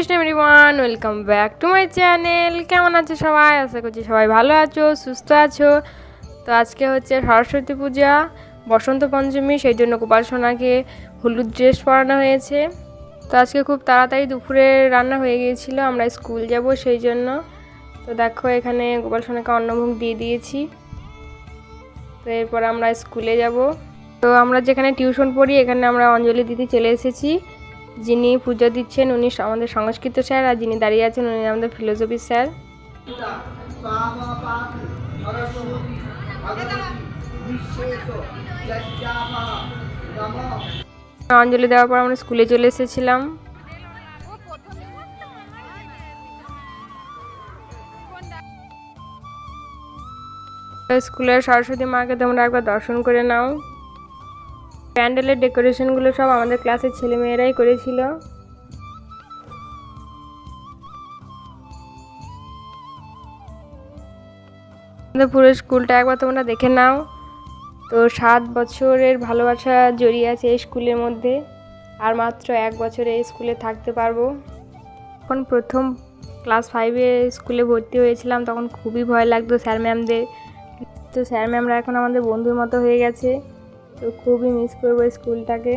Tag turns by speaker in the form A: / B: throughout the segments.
A: Krishna everyone welcome back to my channel কেমন আছো সবাই? আশা করছি সবাই ভালো আছো, সুস্থ আছো। তো আজকে হচ্ছে সরস্বতী পূজা, বসন্ত পঞ্চমী, সেই জন্য গোপাল সোনাকে হলুদ ড্রেস পরানো হয়েছে। তো আজকে খুব তাড়াতাড়ি দুপুরে রান্না হয়ে গিয়েছিল, আমরা স্কুল যাব সেই জন্য। তো দেখো, এখানে গোপাল সোনাকে অন্নভোগ দিয়ে দিয়েছি। তো এরপর আমরা স্কুলে যাব। তো আমরা যেখানে টিউশন পড়ি, এখানে আমরা অঞ্জলি দিতে চলে এসেছি। যিনি পুজো দিচ্ছেন, উনি আমাদের সংস্কৃত স্যার আর যিনি দাঁড়িয়ে আছেন, উনি আমাদের ফিলোসফি স্যার। অঞ্জলি দেওয়ার পর আমরা স্কুলে চলে এসেছিলাম। স্কুলের সরস্বতী মাকে তোমরা একবার দর্শন করে নাও। প্যান্ডেলের ডেকোরেশনগুলো সব আমাদের ক্লাসের ছেলেমেয়েরাই করেছিল। আমাদের পুরো স্কুলটা একবার তোমরা দেখে নাও। তো সাত বছরের ভালোবাসা জড়িয়ে আছে এই স্কুলের মধ্যে। আর মাত্র এক বছরে এই স্কুলে থাকতে পারব। যখন প্রথম ক্লাস ফাইভে স্কুলে ভর্তি হয়েছিলাম, তখন খুবই ভয় লাগতো স্যার ম্যামদের। তো স্যার ম্যামরা এখন আমাদের বন্ধুর মতো হয়ে গেছে। তো খুবই মিস করব স্কুলটাকে।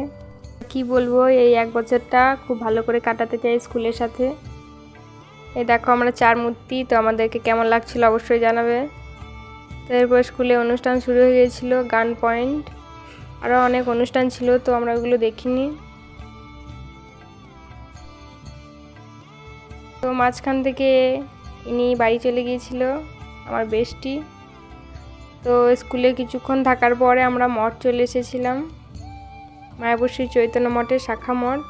A: কি বলব, এই এক বছরটা খুব ভালো করে কাটাতে চাই স্কুলের সাথে। এ দেখো আমরা চার মূর্তি, তো আমাদেরকে কেমন লাগছিল অবশ্যই জানাবে। তো এরপর স্কুলে অনুষ্ঠান শুরু হয়ে গিয়েছিল, গান পয়েন্ট। আরও অনেক অনুষ্ঠান ছিল, তো আমরা ওগুলো দেখিনি। তো মাঝখান থেকে ইনি বাড়ি চলে গিয়েছিল, আমার বেস্টি। তো স্কুলে কিছুক্ষণ থাকার পরে আমরা মঠ চলে এসেছিলাম। মায়াপুর শ্রী চৈতন্য মঠের শাখা মঠ।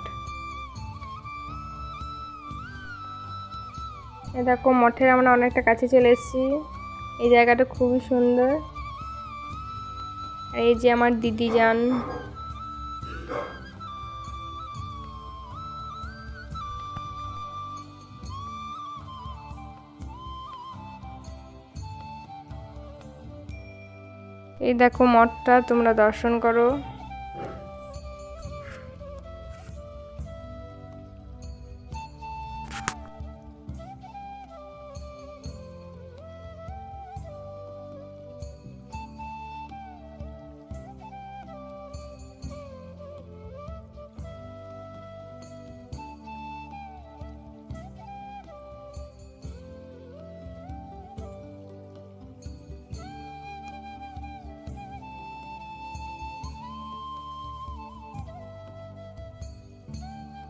A: দেখো, মঠের আমরা অনেকটা কাছে চলে এসেছি। এই জায়গাটা খুবই সুন্দর। এই যে আমার দিদি যান এই দেখো মঠটা তোমরা দর্শন করো।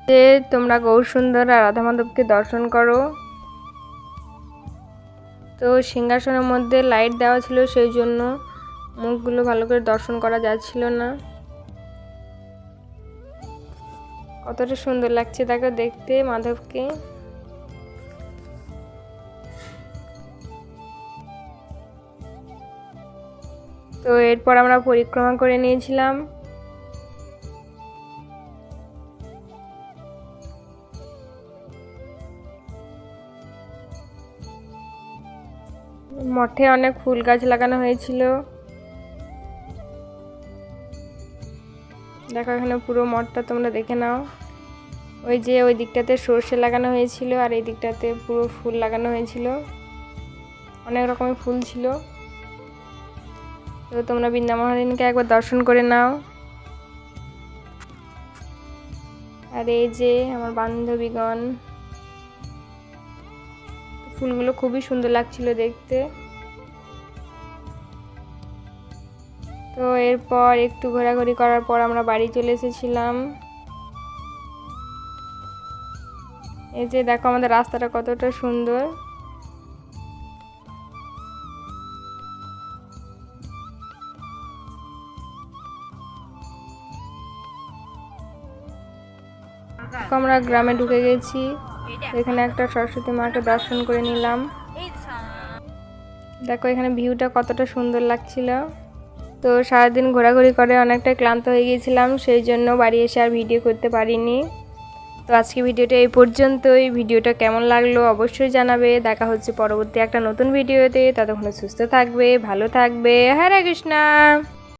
A: যে তোমরা গৌর সুন্দর আর রাধা মাধবকে দর্শন করো। তো সিংহাসনের মধ্যে লাইট দেওয়া ছিল সেই জন্য মুখগুলো ভালো করে দর্শন করা যাচ্ছিল না। কতটা সুন্দর লাগছে তাকে দেখতে মাধবকে। তো এরপর আমরা পরিক্রমা করে নিয়েছিলাম। মঠে অনেক ফুল গাছ লাগানো হয়েছিল। দেখো এখানে পুরো মঠটা তোমরা দেখে নাও। ওই যে ওই দিকটাতে সর্ষে লাগানো হয়েছিল আর এই দিকটাতে পুরো ফুল লাগানো হয়েছিল। অনেক রকমের ফুল ছিল। তো তোমরা বৃন্দামহারিণীকে একবার দর্শন করে নাও। আর এই যে আমার বান্ধবীগণ ফুলগুলো খুবই সুন্দর লাগছিল দেখতে। তো এরপর একটু ঘোরাঘুরি করার পর আমরা বাড়ি চলে এসেছিলাম। এই যে দেখো আমাদের রাস্তাটা কতটা সুন্দর। আমরা গ্রামে ঢুকে গেছি। এখানে একটা সরস্বতী মাকে দর্শন করে নিলাম। দেখো, এখানে ভিউটা কতটা সুন্দর লাগছিল। তো সারাদিন ঘোরাঘুরি করে অনেকটা ক্লান্ত হয়ে গিয়েছিলাম, সেই জন্য বাড়ি এসে আর ভিডিও করতে পারিনি। তো আজকে ভিডিওটা এই পর্যন্তই। ভিডিওটা কেমন লাগল অবশ্যই জানাবে। দেখা হচ্ছে পরবর্তী একটা নতুন ভিডিওতে। ততক্ষণে সুস্থ থাকবে, ভালো থাকবে। হরে কৃষ্ণা!